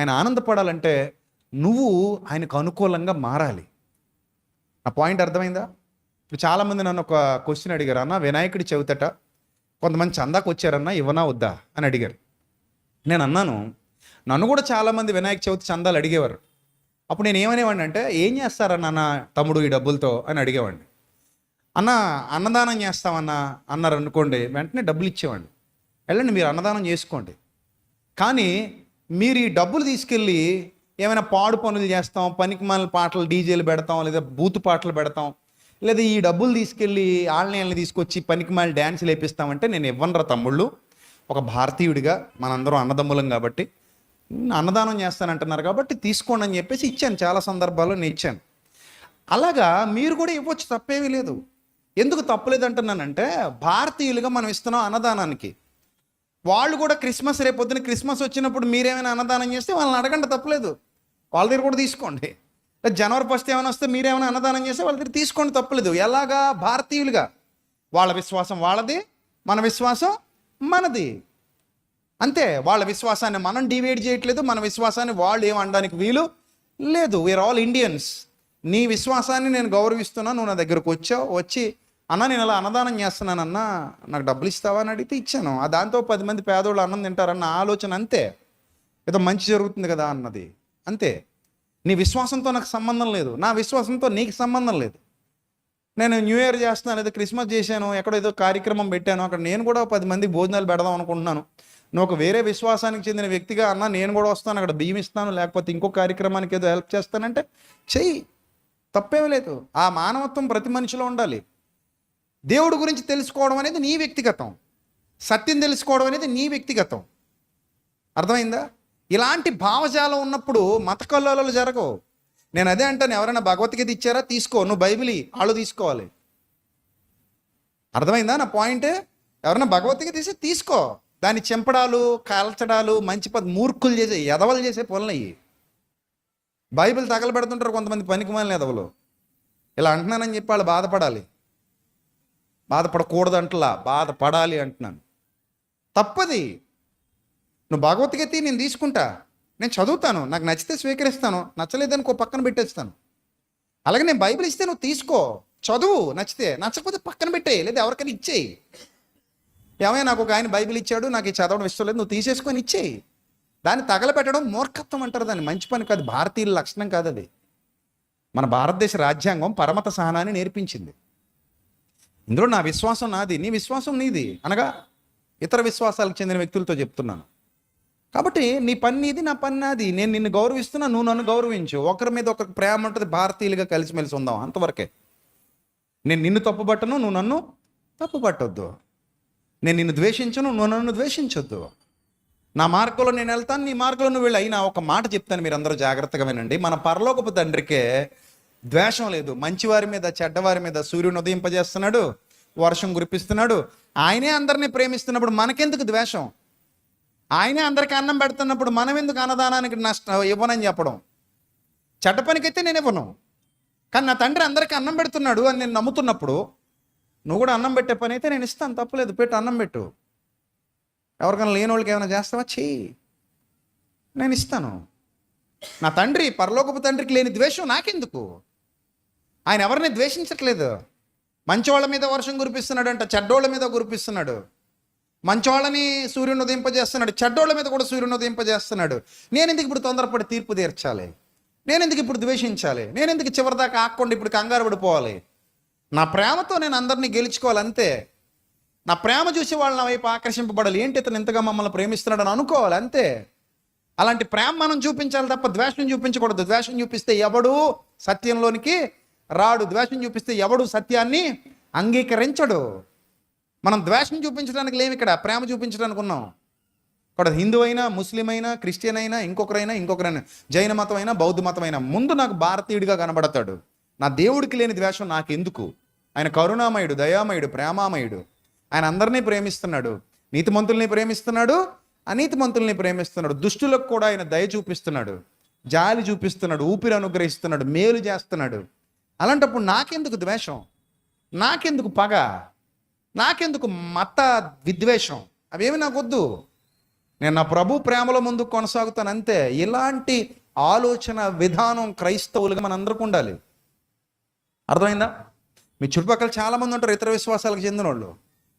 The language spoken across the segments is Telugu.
ఆయన ఆనందపడాలంటే నువ్వు ఆయనకు అనుకూలంగా మారాలి. నా పాయింట్ అర్థమైందా? ఇప్పుడు చాలామంది నన్ను ఒక క్వశ్చన్ అడిగారు అన్న వినాయకుడి చెవితట కొంతమంది చందాకు వచ్చారన్నా ఇవ్వనా వద్దా? అని అడిగారు. నేను అన్నాను నన్ను కూడా చాలామంది వినాయక చవితి చందాలు అడిగేవారు. అప్పుడు నేను ఏమనేవాడిని అంటే ఏం చేస్తారన్న నా తమ్ముడు ఈ డబ్బులతో? అని అడిగేవాడిని. అన్న అన్నదానం చేస్తామన్నా? అన్నారు అనుకోండి వెంటనే డబ్బులు ఇచ్చేవాడిని. వెళ్ళండి మీరు అన్నదానం చేసుకోండి. కానీ మీరు ఈ డబ్బులు తీసుకెళ్ళి ఏమైనా పాడు పనులు చేస్తాం పనికి మన పాటలు డీజేలు పెడతాం లేదా బూత్ పాటలు పెడతాం లేదా ఈ డబ్బులు తీసుకెళ్ళి ఆన్లైన్లు తీసుకొచ్చి పనికి మాలి డ్యాన్స్ లేపిస్తామంటే నేను ఇవ్వనరా తమ్ముళ్ళు? ఒక భారతీయుడిగా మనందరం అన్నదమ్ములం కాబట్టి అన్నదానం చేస్తానంటున్నారు కాబట్టి తీసుకోండి అని చెప్పేసి ఇచ్చాను. చాలా సందర్భాల్లో నేను ఇచ్చాను. అలాగా మీరు కూడా ఇవ్వచ్చు తప్పేమీ లేదు. ఎందుకు తప్పలేదు అంటున్నానంటే భారతీయులుగా మనం ఇస్తున్నాం అన్నదానానికి. వాళ్ళు కూడా క్రిస్మస్ రేపొద్దున క్రిస్మస్ వచ్చినప్పుడు మీరేమైనా అన్నదానం చేస్తే వాళ్ళని అడగండి తప్పలేదు. వాళ్ళ దగ్గర కూడా తీసుకోండి. జనవరి ఫస్ట్ ఏమైనా వస్తే మీరేమైనా అన్నదానం చేస్తే వాళ్ళ దగ్గర తీసుకోండి తప్పలేదు. ఎలాగా? భారతీయులుగా. వాళ్ళ విశ్వాసం వాళ్ళది మన విశ్వాసం మనది. అంతే వాళ్ళ విశ్వాసాన్ని మనం డివైడ్ చేయట్లేదు మన విశ్వాసాన్ని వాళ్ళు ఏమనడానికి వీలు లేదు. వీఆర్ ఆల్ ఇండియన్స్ నీ విశ్వాసాన్ని నేను గౌరవిస్తున్నా నువ్వు నా దగ్గరకు వచ్చావు వచ్చి అన్న నేను అలా అన్నదానం చేస్తున్నానన్నా నాకు డబ్బులు ఇస్తావా అని అడిగితే ఇచ్చాను. ఆ దాంతో పది మంది పేదోళ్ళు అన్నం తింటారన్న ఆలోచన అంతే. ఏదో మంచి జరుగుతుంది కదా అన్నది. అంతే. నీ విశ్వాసంతో నాకు సంబంధం లేదు. నా విశ్వాసంతో నీకు సంబంధం లేదు. నేను న్యూ ఇయర్ చేస్తున్నాను ఏదో క్రిస్మస్ చేశాను ఎక్కడో ఏదో కార్యక్రమం పెట్టాను అక్కడ నేను కూడా పది మంది భోజనాలు పెడదాం అనుకుంటున్నాను. నువ్వు ఒక వేరే విశ్వాసానికి చెందిన వ్యక్తిగా అన్న నేను కూడా వస్తాను అక్కడ బియ్యం ఇస్తాను లేకపోతే ఇంకో కార్యక్రమానికి ఏదో హెల్ప్ చేస్తానంటే చెయ్యి. తప్పేమీ లేదు. ఆ మానవత్వం ప్రతి మనిషిలో ఉండాలి. దేవుడి గురించి తెలుసుకోవడం అనేది నీ వ్యక్తిగతం. సత్యం తెలుసుకోవడం అనేది నీ వ్యక్తిగతం. అర్థమైందా? ఇలాంటి భావజాలం ఉన్నప్పుడు మత కల్లోలాలు జరగవు. నేను అదే అంటాను ఎవరైనా భగవద్గీత ఇచ్చారా? తీసుకో నువ్వు బైబిల్ వాళ్ళు తీసుకోవాలి. అర్థమైందా నా పాయింట్? ఎవరైనా భగవద్గీత తీసి తీసుకో. దాని చెంపడాలు కాల్చడాలు మంచి పద్ మూర్ఖులు చేసే ఎదవలు చేసే పనులు అయ్యి బైబిల్ తగలబెడుతుంటారు కొంతమంది పనికి మాలిన ఎదవలు ఇలా అంటున్నానని చెప్పి వాళ్ళు బాధపడాలి. బాధపడకూడదు అంటలా బాధపడాలి అంటున్నాను. తప్పది. నువ్వు భగవద్గీత నేను తీసుకుంటా. నేను చదువుతాను. నాకు నచ్చితే స్వీకరిస్తాను. నచ్చలేదని ఒక పక్కన పెట్టేస్తాను. అలాగే నేను బైబిల్ ఇస్తే నువ్వు తీసుకో. చదువు నచ్చితే. నచ్చకపోతే పక్కన పెట్టేయి. లేదా ఎవరికైనా ఇచ్చేయి. ఏమైనా నాకు ఒక ఆయన బైబిల్ ఇచ్చాడు. నాకు ఈ చదవడం ఇష్టం లేదు. నువ్వు తీసేసుకొని ఇచ్చేయి. దాన్ని తగలపెట్టడం మూర్ఖత్వం అంటారు దాన్ని. మంచి పని కాదు. భారతీయుల లక్షణం కాదు అది. మన భారతదేశ రాజ్యాంగం పరమత సహనాన్ని నేర్పించింది. ఇందులో నా విశ్వాసం నాది నీ విశ్వాసం నీది. అనగా ఇతర విశ్వాసాలకు చెందిన వ్యక్తులతో చెప్తున్నాను. కాబట్టి నీ పని నీది నా పని నాది. నేను నిన్ను గౌరవిస్తున్నా నువ్వు నన్ను గౌరవించు. ఒకరి మీద ఒకరికి ప్రేమ ఉంటుంది భారతీయులుగా కలిసిమెలిసి ఉందాం అంతవరకే. నేను నిన్ను తప్పుపట్టను నువ్వు నన్ను తప్పుపట్టొద్దు. నేను నిన్ను ద్వేషించను నువ్వు నన్ను ద్వేషించొద్దు. నా మార్గంలో నేను వెళ్తాను నీ మార్గంలో నువ్వు వెళ్ళి. అయినా ఒక మాట చెప్తాను మీరు అందరూ జాగ్రత్తగా వినండి. మన పరలోకపు తండ్రికే ద్వేషం లేదు. మంచివారి మీద చెడ్డవారి మీద సూర్యుని ఉదయింపజేస్తున్నాడు వర్షం కురిపిస్తున్నాడు. ఆయనే అందరినీ ప్రేమిస్తున్నప్పుడు మనకెందుకు ద్వేషం? ఆయనే అందరికి అన్నం పెడుతున్నప్పుడు మనం ఎందుకు అన్నదానానికి నష్టం ఇవ్వనని చెప్పడం? చెడ్డ పనికైతే నేను ఇవ్వను. కానీ నా తండ్రి అందరికీ అన్నం పెడుతున్నాడు అని నేను నమ్ముతున్నప్పుడు నువ్వు కూడా అన్నం పెట్టే పని అయితే నేను ఇస్తాను తప్పలేదు. పెట్టు అన్నం పెట్టు. ఎవరికైనా లేని వాళ్ళకి ఏమైనా చేస్తావా? చెయ్యి నేను ఇస్తాను. నా తండ్రి పరలోకపు తండ్రికి లేని ద్వేషం నాకెందుకు? ఆయన ఎవరిని ద్వేషించట్లేదు. మంచివాళ్ళ మీద వర్షం కురిపిస్తున్నాడు అంట చెడ్డోళ్ళ మీద కురిపిస్తున్నాడు. మంచోళ్ళని సూర్యుని ఉదయింపజేస్తున్నాడు చెడ్డోళ్ళ మీద కూడా సూర్యుని ఉదయింపజేస్తున్నాడు. నేను ఎందుకు ఇప్పుడు తొందరపడి తీర్పు తీర్చాలి? నేను ఎందుకు ఇప్పుడు ద్వేషించాలి? నేను ఎందుకు చివరిదాకా ఆక్కుండా ఇప్పుడు కంగారు పడిపోవాలి? నా ప్రేమతో నేను అందరినీ గెలుచుకోవాలి అంతే నా ప్రేమ చూసి వాళ్ళ నా వైపు ఆకర్షింపబడాలి. ఏంటి ఇతను ఇంతగా మమ్మల్ని ప్రేమిస్తున్నాడు అని అనుకోవాలి అంతే అలాంటి ప్రేమ మనం చూపించాలి తప్ప ద్వేషం చూపించకూడదు. ద్వేషం చూపిస్తే ఎవడు సత్యంలోనికి రాడు ద్వేషం చూపిస్తే ఎవడు సత్యాన్ని అంగీకరించడు. మనం ద్వేషం చూపించడానికి లేము ఇక్కడ ప్రేమ చూపించడానికి ఉన్నాం. ఇక్కడ హిందూ అయినా ముస్లిం అయినా క్రిస్టియన్ అయినా ఇంకొకరైనా ఇంకొకరైనా జైన మతం అయినా బౌద్ధ మతం అయినా ముందు నాకు భారతీయుడిగా కనబడతాడు. నా దేవుడికి లేని ద్వేషం నాకెందుకు? ఆయన కరుణామయుడు దయామయుడు ప్రేమామయుడు. ఆయన అందరినీ ప్రేమిస్తున్నాడు. నీతిమంతుల్ని ప్రేమిస్తున్నాడు అనీతిమంతుల్ని ప్రేమిస్తున్నాడు. దుష్టులకు కూడా ఆయన దయ చూపిస్తున్నాడు. జాలి చూపిస్తున్నాడు ఊపిరి అనుగ్రహిస్తున్నాడు మేలు చేస్తున్నాడు. అలాంటప్పుడు నాకెందుకు ద్వేషం? నాకెందుకు పగ? నాకెందుకు మత విద్వేషం? అవేమి నాకొద్దు. నేను నా ప్రభు ప్రేమలో ముందుకు కొనసాగుతాను అంతే. ఇలాంటి ఆలోచన విధానం క్రైస్తవులుగా మనందరికీ ఉండాలి. అర్థమైందా? మీ చుట్టుపక్కల చాలామంది ఉంటారు ఇతర విశ్వాసాలకు చెందిన వాళ్ళు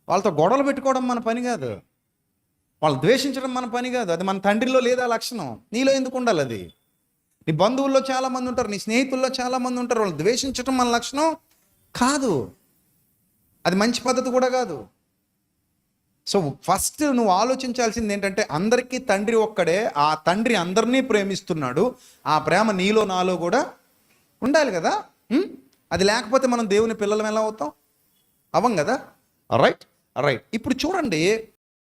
వాళ్ళతో గొడవలు పెట్టుకోవడం మన పని కాదు. వాళ్ళు ద్వేషించడం మన పని కాదు. అది మన తండ్రిలో లేదా లక్షణం. నీలో ఎందుకు ఉండాలి అది? నీ బంధువుల్లో చాలామంది ఉంటారు నీ స్నేహితుల్లో చాలామంది ఉంటారు వాళ్ళు ద్వేషించడం మన లక్షణం కాదు. అది మంచి పద్ధతి కూడా కాదు. సో ఫస్ట్ నువ్వు ఆలోచించాల్సింది ఏంటంటే అందరికీ తండ్రి ఒక్కడే ఆ తండ్రి అందరినీ ప్రేమిస్తున్నాడు ఆ ప్రేమ నీలో నాలో కూడా ఉండాలి కదా? అది లేకపోతే మనం దేవుని పిల్లలం ఎలా అవుతాం? అవం కదా? రైట్ రైట్ ఇప్పుడు చూడండి